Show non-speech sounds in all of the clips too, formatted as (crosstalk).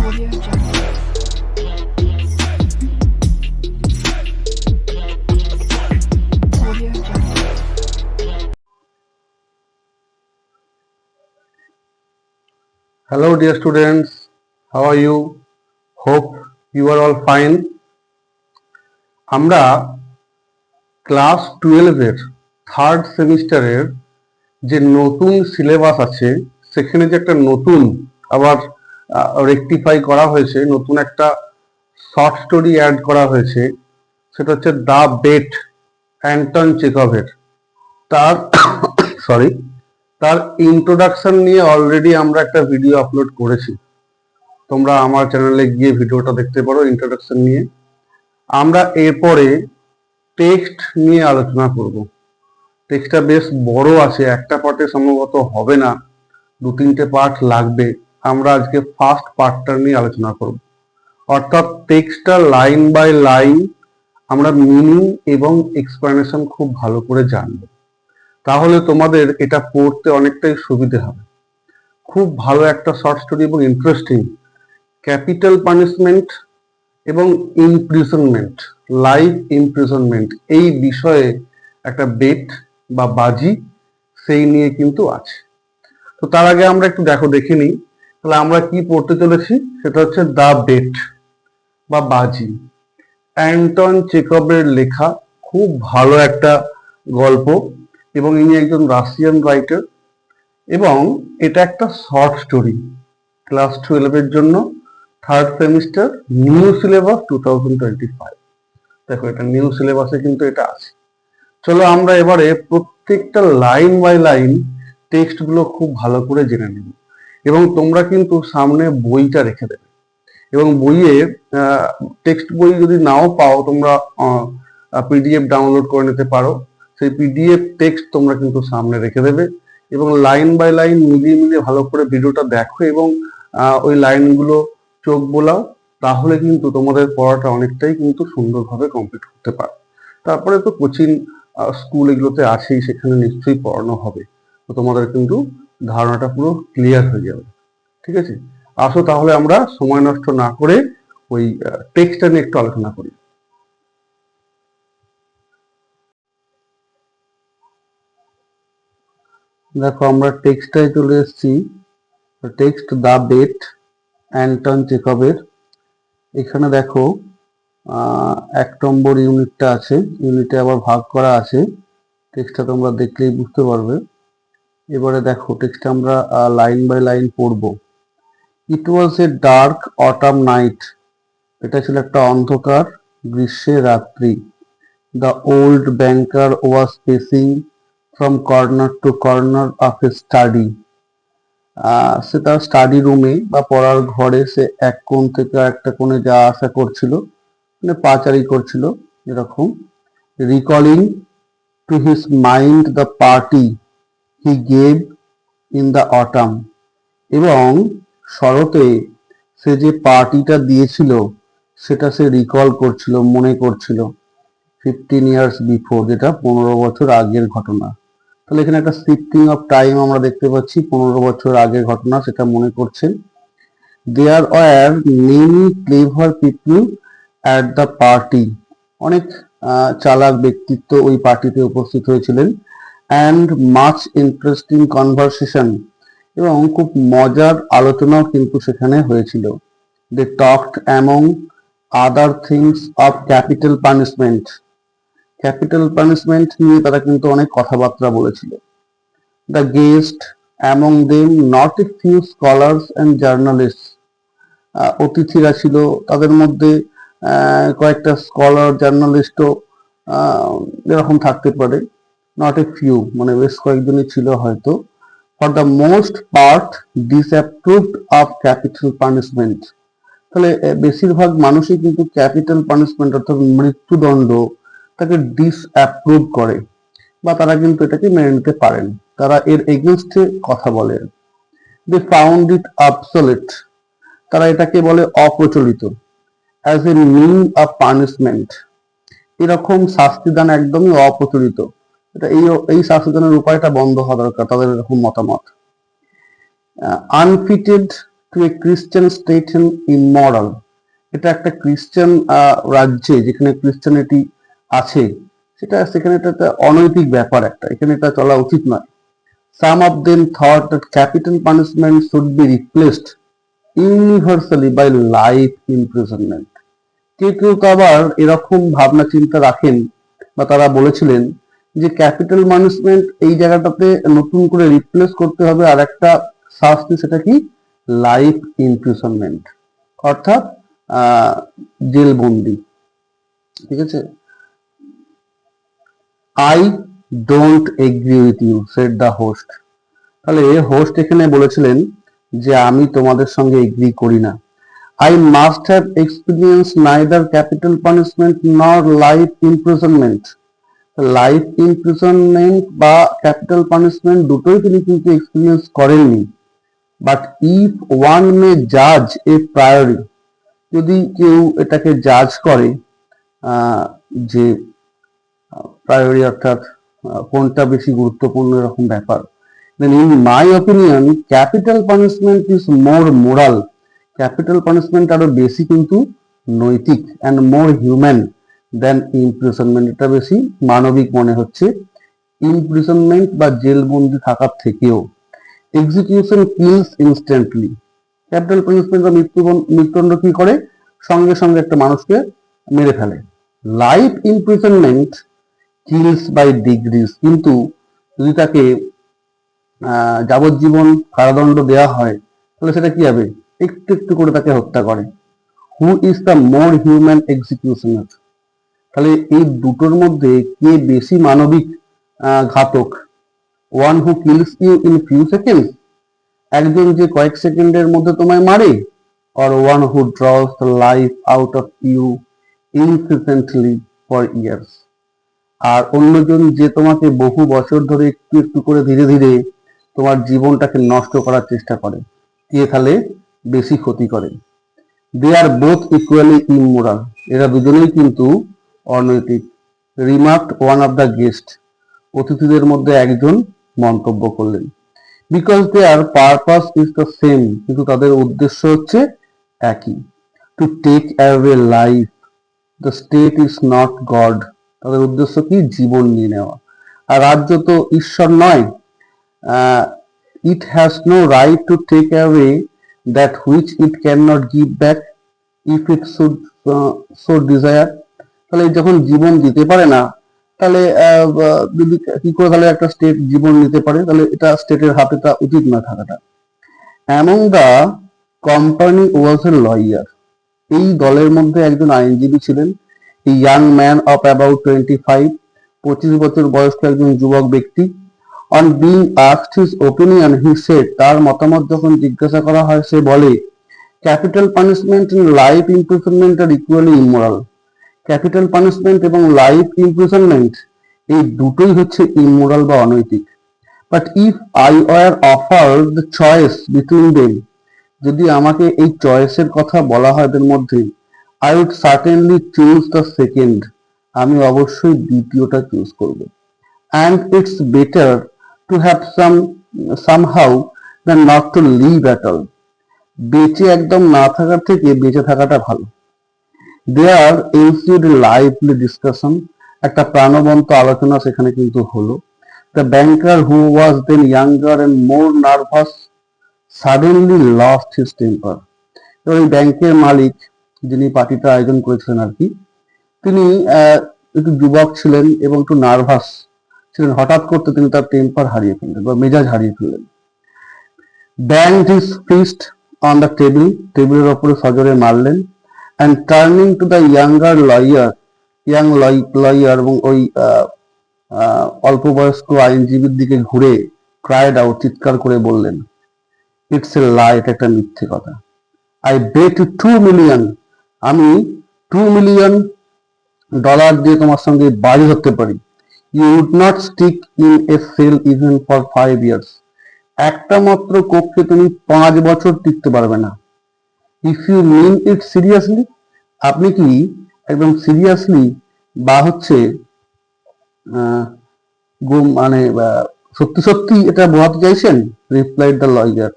Hello, dear students. How are you? Hope you are all fine. আমরা class টুয়েলভের third সেমিস্টারের যে নতুন সিলেবাস আছে সেখানে যে একটা নতুন আবার রেকটিফাই করা হয়েছে, নতুন একটা শর্ট স্টোরি অ্যাড করা হয়েছে, সেটা হচ্ছে দ্য বেট অ্যান্টন চেকভের তার (coughs) সরি তার ইন্ট্রোডাকশন নিয়ে অলরেডি আমরা একটা ভিডিও আপলোড করেছি। তোমরা আমার চ্যানেলে গিয়ে ভিডিওটা দেখতে পারো ইন্ট্রোডাকশন নিয়ে। আমরা এরপরে টেক্সট নিয়ে আলোচনা করব। টেক্সটটা বেশ বড় আছে, একটা পার্টে সম্ভবত হবে না দু তিনটে পার্ট লাগবে। আমরা আজকে ফার্স্ট পার্টটা নিয়ে আলোচনা করব। অর্থাৎ টেক্সটটা লাইন বাই লাইন আমরা মিনিং এবং এক্সপ্লানেশন খুব ভালো করে জানব। তাহলে তোমাদের এটা পড়তে অনেকটাই সুবিধে হবে। খুব ভালো একটা শর্ট স্টোরি এবং ইন্টারেস্টিং ক্যাপিটাল পানিশমেন্ট এবং ইমপ্রিজনমেন্ট লাইফ ইমপ্রিজনমেন্ট এই বিষয়ে একটা বেট বা বাজি সেই নিয়ে কিন্তু আছে। তো তার আগে আমরা একটু দেখো, দেখে নিই। তাহলে আমরা কি পড়তে চলেছি? সেটা হচ্ছে দ্য বেট বা বাজি। অ্যান্টন চেকবের লেখা খুব ভালো একটা গল্প এবং ইনি একজন রাশিয়ান রাইটার এবং এটা একটা শর্ট স্টোরি ক্লাস টুয়েলভের জন্য, third semester, new syllabus two thousand twenty five. দেখো, এটা নিউ সিলেবাসে কিন্তু এটা আছে। চলো আমরা এবারে প্রত্যেকটা লাইন বাই লাইন টেক্সটগুলো খুব ভালো করে জেনে নেব। এবং তোমরা কিন্তু সামনে বইটা রেখে দেবে। এবং বইয়ে টেক্সট বই যদি নাও পাও, তোমরা পিডিএফ ডাউনলোড করে নিতে পারো। সেই পিডিএফ টেক্সট তোমরা কিন্তু সামনে রেখে দেবে এবং লাইন বাই লাইন মিলিয়ে মিলিয়ে ভালো করে ভিডিওটা দেখো এবং ওই লাইনগুলো চোখ বোলাও, তাহলে কিন্তু তোমাদের পড়াটা অনেকটাই কিন্তু সুন্দরভাবে কমপ্লিট করতে পারো। তারপরে তো কোচিং স্কুল এগুলোতে আছেই সেখানে নিশ্চয়ই পড়ানো হবে। তো তোমাদের কিন্তু ধারণাটা পুরো ক্লিয়ার হয়ে যাবে। ঠিক আছে? আসো তাহলে আমরা সময় নষ্ট না করে ওই টেক্সটটা নিয়ে একটু আলোচনা করি। দেখো আমরা টেক্সটায় চলে এসেছি। টেক্সট দা বেট অ্যান্টন চেকবের এখানে দেখো এক নম্বর ইউনিটটা আছে। ইউনিটে আবার ভাগ করা আছে। টেক্সটটা তোমরা দেখলেই বুঝতে পারবে। এবারে দেখো টেক্সটটা আমরা লাইন বাই লাইন পড়ব। It was a dark autumn night এটা ছিল একটা অন্ধকার গ্রীষ্মের রাত্রি। The old banker was pacing from corner to corner of a study সে তার স্টাডি রুমে বা পড়ার ঘরে সে এক কোণ থেকে একটা কোণে যাওয়া আসা করছিল মানে পাচারি করছিল, এরকম। Recalling to his mind the party he gave in the autumn এবং শরতে সে যে পার্টিটা দিয়েছিল, সেটা সে রিকল করছিল, মনে করছিল ফিফটিন ইয়ার্স বিফোর যেটা পনেরো বছর আগের ঘটনা। তাহলে এখানে একটা শিফটিং অফ টাইম আমরা দেখতে পাচ্ছি, পনেরো বছর আগের ঘটনা, সেটা মনে করছেন। There were many clever people at the party অনেক চালাক ব্যক্তিত্ব ওই পার্টিতে উপস্থিত হয়েছিলেন। অ্যান্ড মাচ ইন্টারেস্টিং কনভারসেশন এবং খুব মজার আলোচনাও কিন্তু সেখানে হয়েছিল। They talked among other things of capital punishment capital punishment নিয়ে তারা কিন্তু অনেক কথাবার্তা বলেছিল। The guest among them not a few scholars and journalist অতিথিরা ছিল। তাদের মধ্যে কয়েকটা স্কলার জার্নালিস্টও এরকম থাকতে পারে। নট এ ফিউ মানে বেশ কয়েকজনই ছিল হয়তো। For the most part disapproved of capital punishment তাহলে বেশিরভাগ মানুষই কিন্তু ক্যাপিটাল পানিশমেন্ট অর্থাৎ মৃত্যুদণ্ড তাকে ডিসঅ্যাপ্রুভ করে, বা তারা কিন্তু এটাকে মেনে নিতে পারেন। তারা এর এগেনস্টে কথা বলেন দে ফাউন্ড ইট অবসোলেট তারা এটাকে বলে অপ্রচলিত। As a mean of punishment এরকম শাস্তিদান একদমই অপ্রচলিত। এটা এই এই শাস্তিদানের উপায়টা বন্ধ হওয়া দরকার, তাদের এরকম মতামত। Unfitted to a Christian state immoral এটা একটা ক্রিশ্চিয়ান রাজ্যে যেখানে ক্রিশ্চিয়ানিটি আছে, সেটা সেখানে এটা একটা অনৈতিক ব্যাপার একটা, এখানে এটা চলা উচিত নয়। Some of them thought that capital punishment should be replaced universally by life imprisonment কেউ কেউ তো আবার এরকম ভাবনা চিন্তা রাখেন বা তারা বলেছিলেন যে ক্যাপিটাল ম্যানেজমেন্ট এই জায়গাটাতে নতুন করে রিপ্লেস করতে হবে আর একটা শাস্তি সেটা কি? লাইফ ইমপ্রিজনমেন্ট অর্থাৎ জেলবন্দি। ঠিক আছে? I don't agree with you said the host তাহলে হোস্ট এখানে বলেছিলেন যে আমি তোমাদের সঙ্গে এগ্রি করি না। I must have experience neither capital punishment nor life imprisonment life imprisonment বা ক্যাপিটাল পানিশমেন্ট দুটোই তিনি কিন্তু এক্সপিরিয়েন্স করেননি। বাট ইফ ওয়ান মে জাজ এ প্রায়োরি যদি কেউ এটাকে জাজ করে যে প্রায়োরি অর্থাৎ কোনটা বেশি গুরুত্বপূর্ণ এরকম ব্যাপার then in my opinion capital punishment is more moral capital punishment আরও বেশি কিন্তু নৈতিক and more human than imprisonment এটা বেশি। মানবিক মনে হচ্ছে। ইমপ্রিজনমেন্ট বা জেলবন্দি থাকার থেকেও। Execution kills instantly capital punishment বা মৃত্যু মৃত্যুদণ্ড কি করে? সঙ্গে সঙ্গে একটা মানুষকে মেরে ফেলে। Life imprisonment kills by degrees কিন্তু যদি তাকে যাবজ্জীবন কারাদণ্ড দেওয়া হয়, তাহলে সেটা কি হবে? একটু একটু করে তাকে হত্যা করে। Who is the more human executioner তাহলে এই দুটোর মধ্যে কে বেশি মানবিক ঘাতক? One who kills you in few second একজন যে কয়েক সেকেন্ডের মধ্যে তোমায় মারে or one who draws life out of you inefficiently for years আর অন্যজন যে তোমাকে বহু বছর ধরে একটু একটু করে ধীরে ধীরে তোমার জীবনটাকে নষ্ট করার চেষ্টা করে, কে তাহলে? বেশি ক্ষতি করে। They are both equally immoral এরা দুজনেই কিন্তু অনৈতিক remark one of the guest. অতিথিদের মধ্যে একজন মন্তব্য করলেন। Because their purpose is the same, কিন্তু তাদের উদ্দেশ্য হচ্ছে একই। To take away life. The state is not God. তাদের উদ্দেশ্য কি? জীবন নিয়ে নেওয়া। আর রাজ্য তো ঈশ্বর নয়। It has no right to take away that which it can not give back. If it should so desire তাহলে যখন জীবন দিতে পারে না, তাহলে যদি কি করে তাহলে একটা স্টেট জীবন নিতে পারে? তাহলে এটা স্টেটের হাতে তা উচিত না থাকাটা। Among the company was a lawyer এই দলের মধ্যে একজন আইনজীবী ছিলেন। Young man of about twenty five পঁচিশ বছর বয়স্ক একজন যুবক ব্যক্তি। On being asked his opinion he said তার মতামত যখন জিজ্ঞাসা করা হয়, সে বলে capital punishment in life imprisonment are equally immoral capital punishment এবং লাইফ ইমপ্রিজনমেন্ট, এই দুটোই হচ্ছে ইমোরাল বা অনৈতিক। But if I were offer the choice between them যদি আমাকে এই চয়েসের কথা বলা হয় এদের মধ্যে I would certainly choose the second আমি অবশ্যই দ্বিতীয়টা চুজ করব। And it's better to have some somehow than not to live at all বেঁচে একদম না থাকার থেকে বেঁচে থাকাটা ভালো। দেয়ার এনসিউড লাইভলি ডিসকাশন একটা প্রাণবন্ত আলোচনা সেখানে কিন্তু হলো। The banker who was then younger and more nervous suddenly lost his temper এবার এই ব্যাংকের মালিক যিনি পার্টিটা আয়োজন করেছিলেন আর কি, তিনি একটু যুবক ছিলেন এবং একটু নার্ভাস ছিলেন। হঠাৎ করতে তিনি তার টেম্পার হারিয়ে ফেললেন বা মেজাজ হারিয়ে ফেললেন। Bang his fist on the table টেবিলের ওপরে সজরে মারলেন। And turning to the younger lawyer young lawyer এবং ওই অল্প বয়স্ক আইনজীবীর দিকে ঘুরে ক্রাইড আউট চিৎকার করে বললেন ইটস এ লাই এটা একটা মিথ্যে কথা। আই বেট টু মিলিয়ন আমি টু মিলিয়ন ডলার দিয়ে তোমার সঙ্গে বাড়ি ধরতে পারি। You would not stick in a cell even for five years একটা মাত্র কক্ষে তুমি পাঁচ বছর টিকতে পারবে না। If you mean it seriously আপনি কি একদম সিরিয়াসলি বা হচ্ছে মানে সত্যি সত্যি এটা বোঝাতে চাইছেন? রিপ্লাইড দ্য লয়ার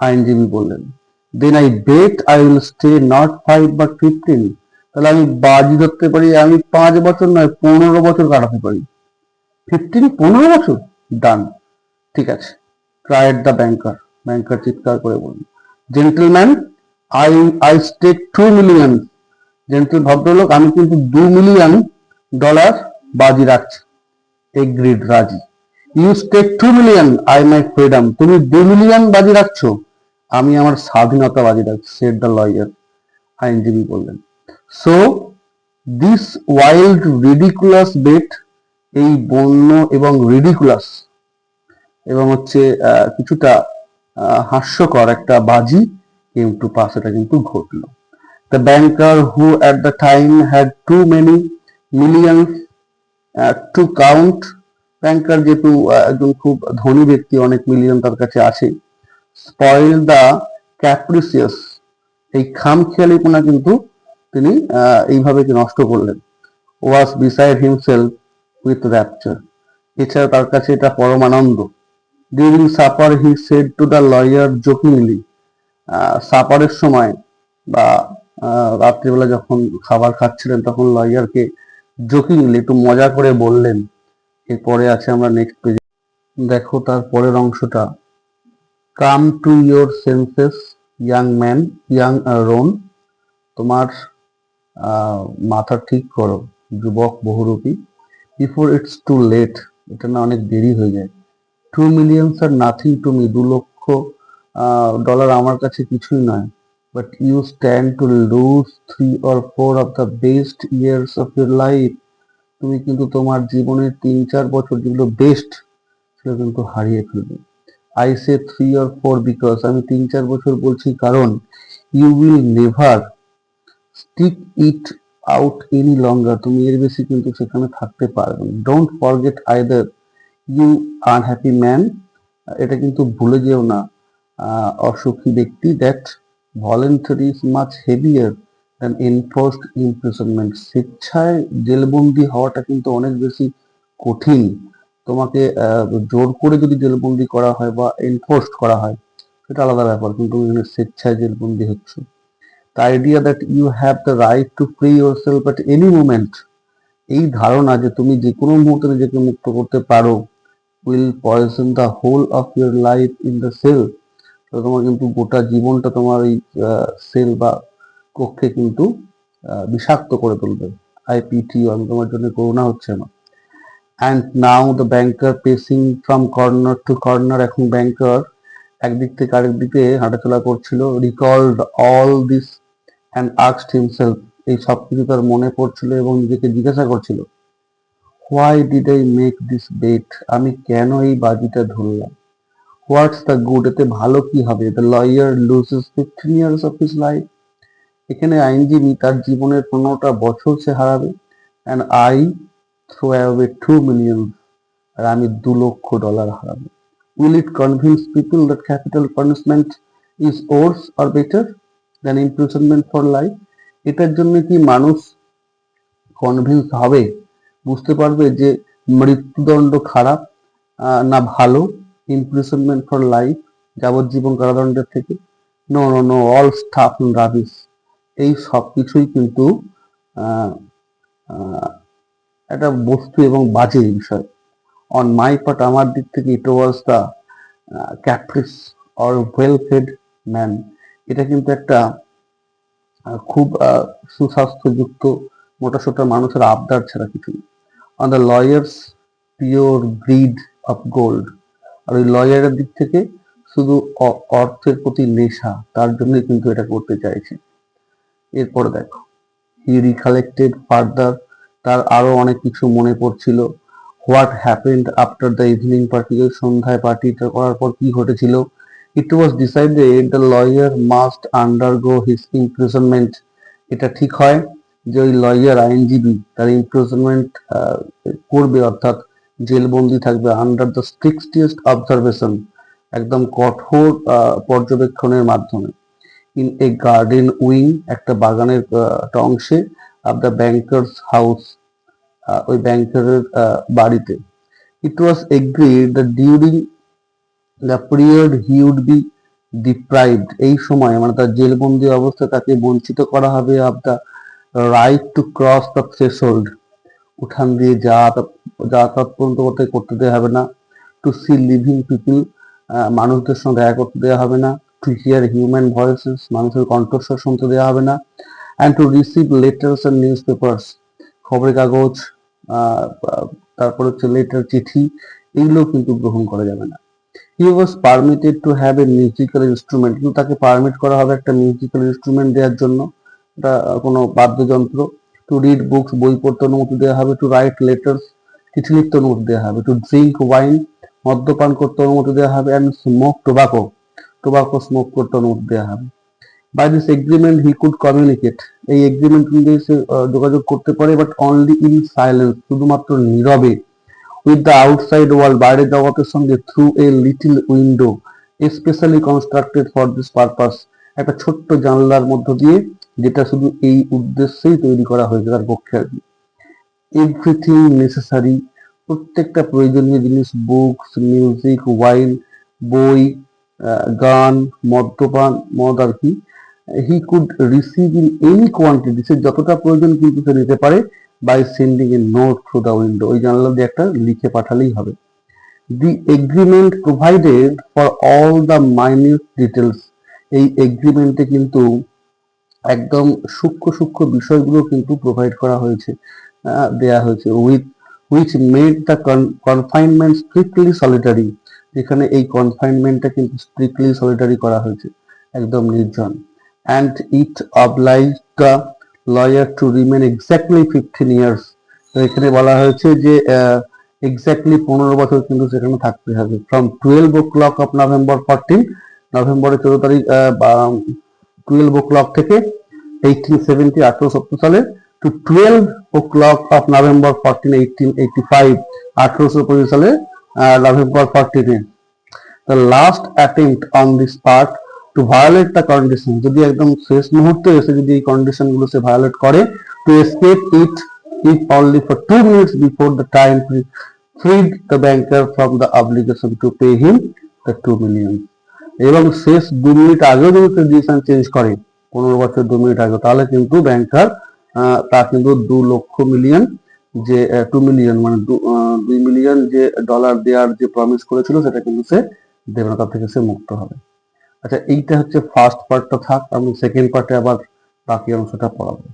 আইনজীবী বললেন। Then I bet I will stay not five বা ফিফটিন তাহলে আমি বাজি ধরতে পারি, আমি পাঁচ বছর নয়, পনেরো বছর কাটাতে পারি। ফিফটিন পনেরো বছর? ডান ঠিক আছে। ট্রাইড দ্য ব্যাংকার ব্যাংকার চিৎকার করে বলুন gentleman I I stake two million gentle ভদ্রলোক, আমি কিন্তু দু মিলিয়ন ডলার বাজি রাখছি। এগ্রিড রাজি। You stake two million I my freedom তুমি দু মিলিয়ন বাজি রাখছো। আমি আমার স্বাধীনতা বাজি রাখছি সেট দ্য লয়ার আইনজীবী বললেন। So this wild ridiculous bet এই বন্য এবং রিডিকুলাস এবং হচ্ছে কিছুটা হাস্যকর একটা বাজি টু পাস এটা কিন্তু ঘটলো। The banker who at the time had too many millions to count banker যেহেতু একজন খুব ধনী ব্যক্তি অনেক মিলিয়ন তার কাছে আছে স্পয়েল দ্য ক্যাপ্রিসিয়াস এই খামখেয়ালিপনা কিন্তু তিনি আহ, এইভাবে নষ্ট করলেন। Was beside himself with rapture এছাড়া তার কাছে এটা পরমানন্দ during supper he said to the lawyer jokingly সাপারের সময় বা রাত্রিবেলা যখন খাবার খাচ্ছিলেন তখন লয়ারকে জোকিংলি একটু মজা করে বললেন, এরপরে আছে আমরা নেক্সট পেজে দেখো তার পরের অংশটা। Come to your senses young man young রোন তোমার মাথা ঠিক করো, যুবক বহুরূপী। বিফোর ইটস টু লেট এটা না অনেক দেরি হয়ে যায়। Two millions are nothing to me দু লক্ষ ডলার আমার কাছে কিছুই নয়। But you stand to lose three or four of the best years of your life তুমি কিন্তু তোমার জীবনের তিন, চার বছর যেগুলো বেস্ট সেগুলো কিন্তু হারিয়ে ফেলবে। I say three or four because আমি তিন, চার বছর বলছি কারণ you will never stick it out any longer তুমি এর বেশি কিন্তু সেখানে থাকতে পারবে don't forget either you unhappy man এটা কিন্তু ভুলে যেও না। অসুখী ব্যক্তি that voluntary is much heavier than enforced imprisonment স্বেচ্ছায় জেলবন্দি হওয়াটা কিন্তু অনেক বেশি কঠিন। তোমাকে জোর করে যদি জেলবন্দি করা হয় বা এনফোর্সড করা হয়, সেটা আলাদা ব্যাপার, কিন্তু স্বেচ্ছায় জেলবন্দি হচ্ছ। Idea that you have the right to free free self at any moment, এই ধারণা যে তুমি যে কোনো মুহূর্তে নিজেকে মুক্ত করতে পারো will poison the whole of your life in the cell তোমার কিন্তু গোটা জীবনটা তোমার এই সেল বা কক্ষে কিন্তু বিষাক্ত করে তুলবে। আইপিটি আমি তোমার জন্য করোনা হচ্ছে না। And now the banker pacing from corner to corner এখন ব্যাংকার একদিক থেকে আরেক দিকে হাঁটাচলা করছিল recalled all this and asked himself এই সব কিছু তার মনে পড়ছিল এবং নিজেকে জিজ্ঞাসা করছিল why did I make this bet আমি কেন এই বাজিটা ধরলাম? হোয়াটস দ্য গুড এতে ভালো কি হবে? The lawyer loses fifteen years of his life এখানে আইনজীবী তার জীবনের পনেরোটা বছর সে হারাবে। And I throw away two million আর আমি দু লক্ষ ডলার হারাবো। Will it convince people that capital punishment is worse or better than imprisonment for life এটার জন্য কি মানুষ কনভিন্স হবে? বুঝতে পারবে যে মৃত্যুদণ্ড খারাপ না ভালো? ইমপ্রিসনমেন্ট ফর লাইফ যাবজ্জীবন কারাদণ্ডের থেকে। No no no all stuff rubbish এই সব কিছুই কিন্তু একটা বস্তু এবং বাজে বিষয়। অন মাই পার্ট আমার দিক থেকে it was the caprice or well fed man এটা কিন্তু একটা খুব সুস্বাস্থ্যযুক্ত, মোটাসোটা মানুষের আবদার ছাড়া কিছু on the lawyer's pure greed of gold আর ওই লয়ারের দিক থেকে শুধু অর্থের প্রতি নেশা, তার জন্যই কিন্তু এটা করতে চাইছে। এরপরে দেখো হি রিকালেক্টেড ফার্দার তার আরও অনেক কিছু মনে পড়ছিল। What happened after the evening party সন্ধ্যায় পার্টিটা করার পর কি ঘটেছিল? It was decided the lawyer must undergo his imprisonment এটা ঠিক হয় যে ওই লয়ার আইনজীবী, তার ইমপ্রিজনমেন্ট করবে অর্থাৎ জেলবন্দি থাকবে। আন্ডার দ্য স্ট্রিক্টেস্ট অবজারভেশন একদম কঠোর পর্যবেক্ষণের মাধ্যমে। ইন এ গার্ডেন উইং একটা বাগানের অংশে অফ দ্য ব্যাংকার্স হাউস ওই ব্যাংকারের বাড়িতে। It was agreed the during the period he would be deprived এই সময় মানে তার জেলবন্দি অবস্থায় তাকে বঞ্চিত করা হবে of the right to cross the threshold উঠান দিয়ে যাতায়াত যাতায়াত পর্যন্ত করতে করতে দেওয়া হবে না। টু সি লিভিং পিপল মানুষদের সঙ্গে দেখা করতে দেওয়া হবে না। টু হিয়ার হিউম্যান ভয়েসেস মানুষের কণ্ঠস্বর শুনতে দেওয়া হবে না। And to receive letters and newspapers খবরের কাগজ তারপর হচ্ছে লেটার চিঠি, এগুলো কিন্তু গ্রহণ করা যাবে না। He was permitted to have a musical instrument কিন্তু তাকে পারমিট করা হবে একটা মিউজিক্যাল ইনস্ট্রুমেন্ট দেওয়ার জন্য। কোনো বাদ্যযন্ত্র। টু রিড বুকস বই পড়তে অনুমতি দেওয়া হবে। টু রাইট লেটার্স লিখতে অনুমতি দেওয়া হবে। টু ড্রিঙ্ক ওয়াইন মদ্যপান করতে অনুমতি দেওয়া হবে and smoke tobacco tobacco smoke করতে অনুমতি দেওয়া হবে। By this agreement he could communicate এই এগ্রিমেন্ট অনুযায়ী সে যোগাযোগ করতে পারে বাট অনলি ইন সাইলেন্স শুধুমাত্র নীরবে। উইথ দ্য আউটসাইড ওয়ার্ল্ড বাইরের জগতের সঙ্গে through a little window specially constructed for this purpose একটা ছোট্ট জানলার মধ্য দিয়ে, যেটা শুধু এই উদ্দেশ্যেই তৈরি করা হয়েছে তার পক্ষে আর কি। এভরিথিং নেসেসারি প্রত্যেকটা প্রয়োজনীয় জিনিস বুকস মিউজিক ওয়াইন বই গান, মদ্যপান, মদ আর কি he could receive in any quantity সে যতটা প্রয়োজন কিন্তু সে নিতে পারে by sending a note through the window ওই জানলা দিয়ে একটা লিখে পাঠালেই হবে। The agreement provided for all the minute details এই এগ্রিমেন্টে কিন্তু একদম সূক্ষ্ম সূক্ষ্ম বিষয়গুলো কিন্তু প্রোভাইড করা হয়েছে। দেয়া হয়েছে। With which made the confinement strictly solitary যেখানে এই কনফাইনমেন্টটা কিন্তু স্ট্রিক্টলি সলিটারি করা হয়েছে। একদম নির্জন। And it oblige the lawyer to remain exactly fifteen years তো এখানে বলা হয়েছে যে এক্স্যাক্টলি পনেরো বছর কিন্তু সেখানে থাকতে হবে। From twelve o'clock of November fourteen নভেম্বরের চোদ্দ তারিখ টুয়েলভ ও ক্লক থেকে এইটিন সেভেন্টি আঠারো সত্তর সালে to twelve o'clock of November fourteen eighteen eighty five আঠারোশো পঁচিশ সালে November ফোরটিনে the last attempt on this part to violate the condition যদি একদম শেষ মুহূর্তে এসে যদি এই কন্ডিশনগুলো সে ভায়োলেট করে to escape it if only for two minutes before the time freed the banker from the obligation to pay him the two million এবং শেষ দু মিনিট আগেও যদি ডিসিশন চেঞ্জ করে, পনেরো বছর দু মিনিট আগে, তাহলে কিন্তু ব্যাংকার তা কিন্তু দু লক্ষ মিলিয়ন যে টু মিলিয়ন মানে দুই মিলিয়ন যে ডলার দেওয়ার যে প্রমিস করেছিল, সেটা কিন্তু সে দেবে না তার থেকে সে মুক্ত হবে। আচ্ছা এইটা হচ্ছে ফার্স্ট পার্টটা থাক, আমি সেকেন্ড পার্টে আবার বাকি অংশটা পড়াবো।